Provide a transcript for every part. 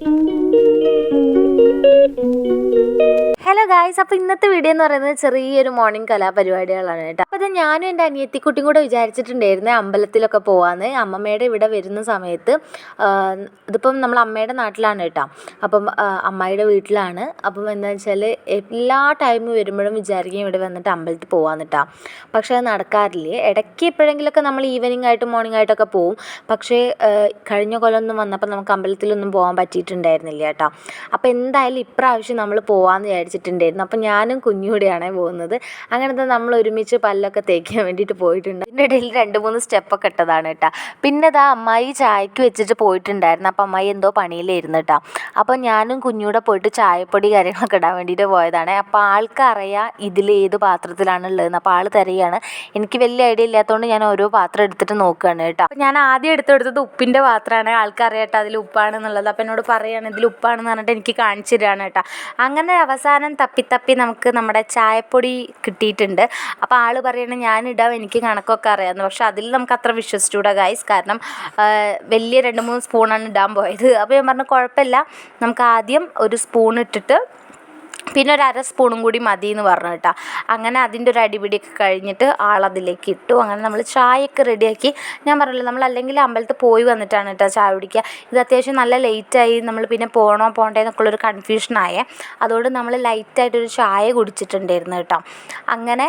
Música hello guys അപ്പോൾ ഇന്നത്തെ video എന്ന് പറയുന്നത് ചെറിയൊരു മോർണിംഗ് കലാപരിപാടികളാണ് കേട്ടോ. അപ്പോൾ ഇത് ഞാനും എന്റെ അനിയത്തിക്കുട്ടിയും കൂടെ വിചാരിച്ചിട്ടുണ്ടായിരുന്നേ അമ്പലത്തിലൊക്കെ പോകാമെന്ന് അമ്മമ്മയുടെ ഇവിടെ വരുന്ന സമയത്ത് ഇതിപ്പം നമ്മൾ അമ്മയുടെ നാട്ടിലാണ് കേട്ടോ. അപ്പം അമ്മായിയുടെ വീട്ടിലാണ്. അപ്പം എന്താ വെച്ചാൽ എല്ലാ ടൈമും വരുമ്പോഴും വിചാരിക്കും ഇവിടെ വന്നിട്ട് അമ്പലത്തിൽ പോകാമെന്ന് കേട്ടോ. പക്ഷേ അത് നടക്കാറില്ല? ഇടയ്ക്ക് എപ്പോഴെങ്കിലുമൊക്കെ നമ്മൾ ഈവനിങ് ആയിട്ട് മോർണിംഗ് ആയിട്ടൊക്കെ പോവും. പക്ഷേ കഴിഞ്ഞ കൊല്ലമൊന്നും വന്നപ്പോൾ നമുക്ക് അമ്പലത്തിലൊന്നും പോകാൻ പറ്റിയിട്ടുണ്ടായിരുന്നില്ല കേട്ടോ. അപ്പോൾ എന്തായാലും ഇപ്രാവശ്യം നമ്മൾ പോകാമെന്ന് വിചാരിച്ചിട്ടുണ്ടായിരുന്നു അപ്പം ഞാനും കുഞ്ഞുകൂടെയാണ് പോകുന്നത്. അങ്ങനത്തെ നമ്മൾ ഒരുമിച്ച് പല്ലൊക്കെ തേക്കാൻ വേണ്ടിയിട്ട് പോയിട്ടുണ്ട്. ഇതിന്റെ ഇടയിൽ രണ്ട് മൂന്ന് സ്റ്റെപ്പൊക്കെ ഇട്ടതാണ് കേട്ടോ. പിന്നെ ഇതാ അമ്മായി ചായക്ക് വെച്ചിട്ട് പോയിട്ടുണ്ടായിരുന്നു. അപ്പം അമ്മായി എന്തോ പണിയിലായിരുന്നു കേട്ടോ. അപ്പോൾ ഞാനും കുഞ്ഞൂടെ പോയിട്ട് ചായപ്പൊടി കാര്യങ്ങളൊക്കെ ഇടാൻ വേണ്ടിയിട്ട് പോയതാണ്. അപ്പോൾ ആൾക്കറിയാം ഇതിൽ ഏത് പാത്രത്തിലാണ് ഉള്ളതെന്ന്. അപ്പോൾ ആൾ തരികയാണ്. എനിക്ക് വലിയ ഐഡിയ ഇല്ലാത്തതുകൊണ്ട് ഞാൻ ഓരോ പാത്രം എടുത്തിട്ട് നോക്കുകയാണ് കേട്ടോ. അപ്പോൾ ഞാൻ ആദ്യം എടുത്തെടുത്തത് ഉപ്പിന്റെ പാത്രമാണ്. ആൾക്കറിയാട്ടോ അതിൽ ഉപ്പാണെന്നുള്ളത് അപ്പോൾ എന്നോട് പറയുകയാണ് ഇതിൽ ഉപ്പാണെന്ന് പറഞ്ഞിട്ട് എനിക്ക് കാണിച്ചു തരികയാണ് കേട്ടോ. അങ്ങനെ അവസാനം തപ്പി തപ്പി നമുക്ക് നമ്മുടെ ചായപ്പൊടി കിട്ടിയിട്ടുണ്ട്. അപ്പോൾ ആൾ പറയണ ഞാനിടാം എനിക്ക് കണക്കൊക്കെ അറിയാമെന്ന് പക്ഷെ അതിൽ നമുക്ക് അത്ര വിശ്വസിച്ചുകൂടാ ഗൈസ് കാരണം വലിയ രണ്ട് മൂന്ന് സ്പൂണാണ് ഇടാൻ പോയത്. അപ്പോൾ ഞാൻ പറഞ്ഞു കുഴപ്പമില്ല. നമുക്ക് ആദ്യം ഒരു സ്പൂൺ ഇട്ടിട്ട് പിന്നെ ഒരു അര സ്പൂണും കൂടി മതി എന്ന് പറഞ്ഞു കേട്ടോ. അങ്ങനെ അതിന്റെ ഒരു അടിപിടിയൊക്കെ കഴിഞ്ഞിട്ട് ആളതിലേക്ക് ഇട്ടു. അങ്ങനെ നമ്മൾ ചായയൊക്കെ റെഡിയാക്കി. ഞാൻ പറഞ്ഞില്ല നമ്മൾ അല്ലെങ്കിൽ അമ്പലത്തിൽ പോയി വന്നിട്ടാണ് കേട്ടോ ചായ കുടിക്കുക. ഇത് അത്യാവശ്യം നല്ല ലേറ്റായി നമ്മൾ പിന്നെ പോകണോ പോകണ്ടേ എന്നൊക്കെയുള്ളൊരു കൺഫ്യൂഷനായേ അതുകൊണ്ട് നമ്മൾ ലൈറ്റായിട്ടൊരു ചായ കുടിച്ചിട്ടുണ്ടായിരുന്നു കേട്ടോ. അങ്ങനെ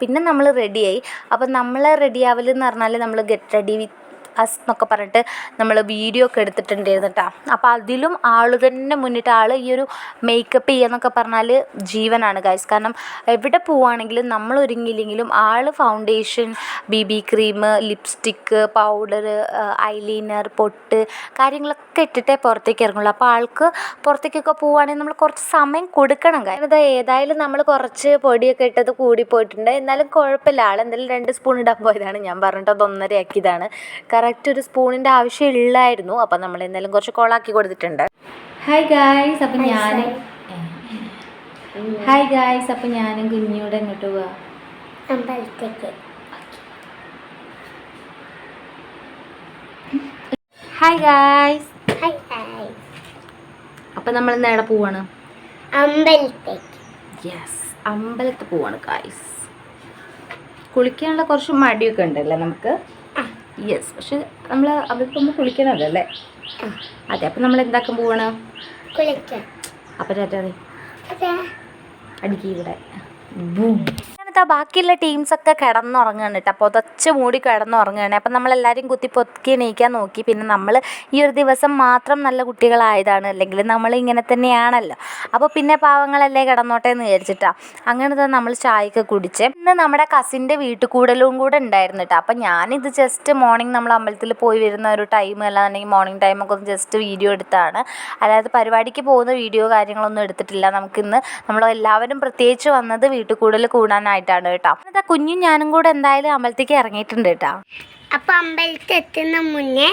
പിന്നെ നമ്മൾ റെഡിയായി അപ്പം നമ്മൾ റെഡിയാവലെന്ന് പറഞ്ഞാൽ നമ്മൾ ഗെറ്റ് റെഡി വിത്ത് അസ് എന്നൊക്കെ പറഞ്ഞിട്ട് നമ്മൾ വീഡിയോ ഒക്കെ എടുത്തിട്ടുണ്ടായിരുന്നു കേട്ടോ അപ്പോൾ അതിലും ആൾ തന്നെ മുന്നിട്ട് ആൾ ഈ ഒരു മേക്കപ്പ് ചെയ്യാന്നൊക്കെ പറഞ്ഞാൽ ജീവനാണ് ഗൈസ് കാരണം എവിടെ പോവുകയാണെങ്കിലും നമ്മൾ ഒരുങ്ങിയില്ലെങ്കിലും ആൾ foundation B B cream lipstick powder eyeliner പൊട്ട് കാര്യങ്ങളൊക്കെ ഇട്ടിട്ടേ പുറത്തേക്ക് ഇറങ്ങുള്ളൂ. അപ്പോൾ ആൾക്ക് പുറത്തേക്കൊക്കെ പോവുകയാണെങ്കിൽ നമ്മൾ കുറച്ച് സമയം കൊടുക്കണം കാരണം ഏതായാലും നമ്മൾ കുറച്ച് പൊടിയൊക്കെ ഇട്ടത് കൂടി പോയിട്ടുണ്ട്. എന്നാലും കുഴപ്പമില്ല. ആൾ എന്തായാലും രണ്ട് സ്പൂൺ ഇടാൻ പോയതാണ്. ഞാൻ പറഞ്ഞിട്ട് അത് ഒന്നര ആക്കിയതാണ് കറക്റ്റ് ഒരു സ്പൂണിന്റെ ആവശ്യം ഇല്ലായിരുന്നു. അപ്പം നമ്മൾ എന്തായാലും കുറച്ച് കോളാക്കി കൊടുത്തിട്ടുണ്ട്. ഹായ് ഗായ്സ് അപ്പം ഞാൻ ഹായ് ഗായ്സ് അപ്പം ഞാനും കുഞ്ഞിയോടെ എങ്ങോട്ട് പോവാ. അമ്പലത്തേക്ക് ഹായ് ഗായ്സ് ഹായ് ഹായ് അപ്പം നമ്മൾ ഇന്ന് എവിടെ പോവാണ്? അമ്പലത്തേക്ക് യെസ് അമ്പലത്തിൽ പോവാണ് ഗായ്സ് കുളിക്കാനുള്ള കുറച്ച് മടിയൊക്കെ ഉണ്ടല്ലേ നമുക്ക്. യെസ് പക്ഷെ നമ്മൾ അവർക്ക് ഒന്ന് കുളിക്കണമല്ലോ അല്ലേ അതെ അപ്പം നമ്മൾ എന്താക്കാൻ പോവാണ്? അപ്പം ചേട്ടാ അടിക്കുക അടിക്കി ഇവിടെ. അങ്ങനത്തെ ബാക്കിയുള്ള ടീംസൊക്കെ കിടന്നുറങ്ങുകയാണ് കേട്ടോ. പുതച്ച് മൂടി കിടന്നുറങ്ങുകയാണ് അപ്പം നമ്മളെല്ലാവരും കുത്തി പൊത്തി എണീക്കാൻ നോക്കി. പിന്നെ നമ്മൾ ഈ ഒരു ദിവസം മാത്രം നല്ല കുട്ടികളായതാണ്. അല്ലെങ്കിൽ നമ്മൾ ഇങ്ങനെ തന്നെയാണല്ലോ. അപ്പോൾ പിന്നെ പാവങ്ങളല്ലേ കിടന്നോട്ടെ എന്ന് വിചാരിച്ചിട്ടാ. തന്നെ നമ്മൾ ചായയൊക്കെ കുടിച്ച് ഇന്ന് നമ്മുടെ കസിന്റെ വീട്ടിൽ കൂടലും കൂടെ ഉണ്ടായിരുന്നു കേട്ടോ. അപ്പം ഞാനിത് ജസ്റ്റ് മോർണിംഗ് നമ്മൾ അമ്പലത്തിൽ പോയി വരുന്ന ഒരു ടൈം അല്ലാന്നുണ്ടെങ്കിൽ മോർണിംഗ് ടൈമൊക്കെ ഒന്ന് ജസ്റ്റ് വീഡിയോ എടുത്താണ്. അതായത് പരിപാടിക്ക് പോകുന്ന വീഡിയോ കാര്യങ്ങളൊന്നും എടുത്തിട്ടില്ല. നമുക്കിന്ന് നമ്മൾ എല്ലാവരും പ്രത്യേകിച്ച് വന്നത് വീട്ടിൽ കൂടുതൽ കൂടാനായിട്ടാണ് കേട്ടോ. എന്നിട്ട് കുഞ്ഞും ഞാനും കൂടെ എന്തായാലും അമ്പലത്തേക്ക് ഇറങ്ങിയിട്ടുണ്ട് കേട്ടോ. അപ്പൊ അമ്പലത്തിൽ എത്തുന്ന മുന്നേ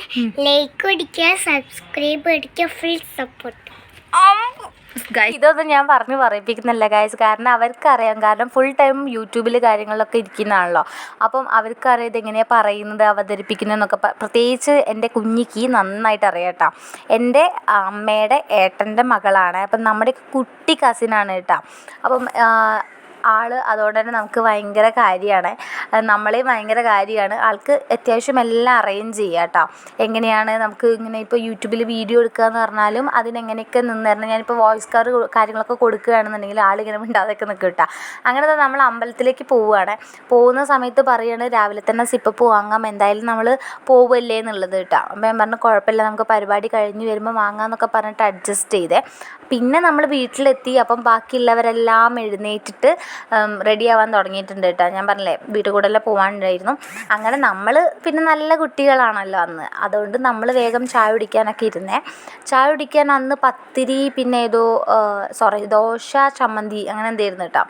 ലൈക്ക് അടിക്കുക സബ്സ്ക്രൈബ് അടിക്കുക ഫുൾ സപ്പോർട്ട് ഇതൊന്നും ഞാൻ പറഞ്ഞു പറയിപ്പിക്കുന്നില്ല ഗൈസ് കാരണം അവർക്കറിയാം. കാരണം ഫുൾ ടൈം യൂട്യൂബിൽ കാര്യങ്ങളിലൊക്കെ ഇരിക്കുന്നതാണല്ലോ. അപ്പം അവർക്കറിയാം ഇതെങ്ങനെയാണ് പറയുന്നത് അവതരിപ്പിക്കുന്നതെന്നൊക്കെ പ്രത്യേകിച്ച് എന്റെ കുഞ്ഞിക്ക് നന്നായിട്ട് അറിയാം കേട്ടോ. എന്റെ അമ്മയുടെ ഏട്ടന്റെ മകളാണ്. അപ്പം നമ്മുടെ കുട്ടി കസിനാണ് കേട്ടോ. അപ്പം ആ, ആൾ അതുകൊണ്ട് തന്നെ നമുക്ക് ഭയങ്കര കാര്യമാണ് നമ്മളെയും ഭയങ്കര കാര്യമാണ് ആൾക്ക് അത്യാവശ്യം എല്ലാം അറേഞ്ച് ചെയ്യാം കേട്ടോ. എങ്ങനെയാണ് നമുക്ക് ഇങ്ങനെ ഇപ്പോൾ യൂട്യൂബിൽ വീഡിയോ എടുക്കുക എന്ന് പറഞ്ഞാലും അതിനെങ്ങനെയൊക്കെ നിന്നിരുന്നു ഞാനിപ്പോൾ വോയിസ് കാർ കാര്യങ്ങളൊക്കെ കൊടുക്കുകയാണെന്നുണ്ടെങ്കിൽ ആളിങ്ങനെ മിണ്ടാതൊക്കെ നിൽക്കും കേട്ടോ. അങ്ങനെ തന്നെ നമ്മൾ അമ്പലത്തിലേക്ക് പോവുകയാണ്. പോകുന്ന സമയത്ത് പറയാണ് രാവിലെ തന്നെ സിപ്പപ്പ് വാങ്ങാം എന്തായാലും നമ്മൾ പോവല്ലേ എന്നുള്ളത് കേട്ടോ. അപ്പം ഞാൻ പറഞ്ഞു കുഴപ്പമില്ല നമുക്ക് പരിപാടി കഴിഞ്ഞ് വരുമ്പോൾ വാങ്ങാമെന്നൊക്കെ പറഞ്ഞിട്ട് അഡ്ജസ്റ്റ് ചെയ്തേ. പിന്നെ നമ്മൾ വീട്ടിലെത്തി. അപ്പം ബാക്കിയുള്ളവരെല്ലാം എഴുന്നേറ്റിട്ട് റെഡി ആവാൻ തുടങ്ങിയിട്ടുണ്ട് കേട്ടോ ഞാൻ പറഞ്ഞില്ലേ വീട്ടിൽ കൂടെ എല്ലാം പോകാനുണ്ടായിരുന്നു അങ്ങനെ നമ്മൾ പിന്നെ നല്ല കുട്ടികളാണല്ലോ അന്ന്. അതുകൊണ്ട് നമ്മൾ വേഗം ചായ കുടിക്കാനൊക്കെ ഇരുന്നേ. ചായ കുടിക്കാൻ അന്ന് പത്തിരി പിന്നെ ഏതോ സോറി ദോശ ചമ്മന്തി അങ്ങനെ എന്തായിരുന്നു കേട്ടോ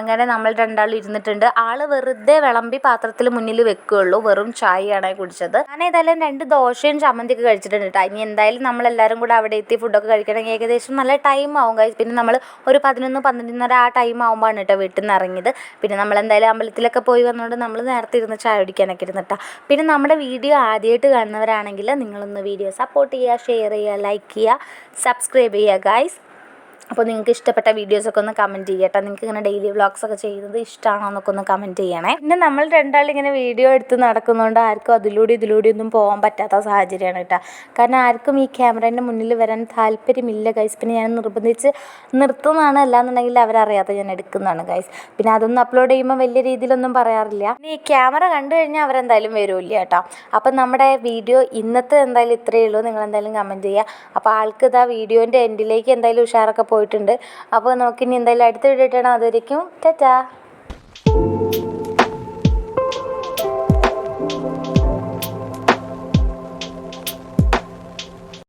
അങ്ങനെ നമ്മൾ രണ്ടാളും ഇരുന്നിട്ടുണ്ട്. ആൾ വെറുതെ വിളമ്പി പാത്രത്തിൽ മുന്നിൽ വെക്കുകയുള്ളൂ. വെറും ചായയാണ് കുടിച്ചത്. ഞാൻ ഏതായാലും രണ്ട് ദോശയും ചമ്മന്തിയൊക്കെ കഴിച്ചിട്ടുണ്ട് കേട്ടോ ഇനി എന്തായാലും നമ്മൾ നമ്മളെല്ലാവരും കൂടെ അവിടെ എത്തി ഫുഡൊക്കെ കഴിക്കണമെങ്കിൽ ഏകദേശം നല്ല ടൈം ആവും കഴിച്ച് പിന്നെ നമ്മൾ ഒരു പതിനൊന്ന് പന്ത്രണ്ടര ആ ടൈം ആകുമ്പോഴാണ് കേട്ടോ കേട്ടോ വീട്ടിൽ നിന്ന് ഇറങ്ങിയത് പിന്നെ നമ്മൾ എന്തായാലും അമ്പലത്തിലൊക്കെ പോയി വന്നുകൊണ്ട് നമ്മൾ നേരത്തെ ഇരുന്ന് ചായ കുടിക്കാനൊക്കെ ഇരുന്നിട്ടാ. പിന്നെ നമ്മുടെ വീഡിയോ ആദ്യമായിട്ട് കാണുന്നവരാണെങ്കിൽ നിങ്ങളൊന്ന് വീഡിയോ സപ്പോർട്ട് ചെയ്യുക ഷെയർ ചെയ്യുക ലൈക്ക് ചെയ്യുക സബ്സ്ക്രൈബ് ചെയ്യുക ഗൈസ് അപ്പോൾ നിങ്ങൾക്ക് ഇഷ്ടപ്പെട്ട വീഡിയോസൊക്കെ ഒന്ന് കമന്റ് ചെയ്യട്ടെ നിങ്ങൾക്ക് ഇങ്ങനെ ഡെയിലി വ്ളോഗ്സ് ഒക്കെ ചെയ്യുന്നത് ഇഷ്ടമാണോ എന്നൊക്കെ ഒന്ന് കമന്റ് ചെയ്യണേ. പിന്നെ നമ്മൾ രണ്ടാളിങ്ങനെ വീഡിയോ എടുത്ത് നടക്കുന്നതുകൊണ്ട് ആർക്കും അതിലൂടെ ഇതിലൂടെ ഒന്നും പോകാൻ പറ്റാത്ത സാഹചര്യമാണ് കേട്ടോ. കാരണം ആർക്കും ഈ ക്യാമറേന്റെ മുന്നിൽ വരാൻ താല്പര്യമില്ല ഗൈസ് പിന്നെ ഞാൻ നിർബന്ധിച്ച് നിർത്തുന്നതാണ്. അല്ലാന്നുണ്ടെങ്കിൽ അവരറിയാതെ ഞാൻ എടുക്കുന്നതാണ് ഗൈസ് പിന്നെ അതൊന്നും അപ്ലോഡ് ചെയ്യുമ്പോൾ വലിയ രീതിയിലൊന്നും പറയാറില്ല. പിന്നെ ഈ ക്യാമറ കണ്ടു കഴിഞ്ഞാൽ അവരെന്തായാലും വരില്ല കേട്ടോ. അപ്പം നമ്മുടെ വീഡിയോ ഇന്നത്തെ എന്തായാലും ഇത്രയേ ഉള്ളൂ. നിങ്ങൾ എന്തായാലും കമന്റ് ചെയ്യുക. അപ്പോൾ ആൾക്ക് ഇതാ വീഡിയോന്റെ എൻഡിലേക്ക് എന്തായാലും ഉഷാറൊക്കെ പോയിട്ടുണ്ട്. അപ്പോൾ നമുക്കിനി എന്തായാലും അടുത്ത വീഡിയോ ആയിട്ടാണ് അതുവരേക്കും ടാറ്റാ.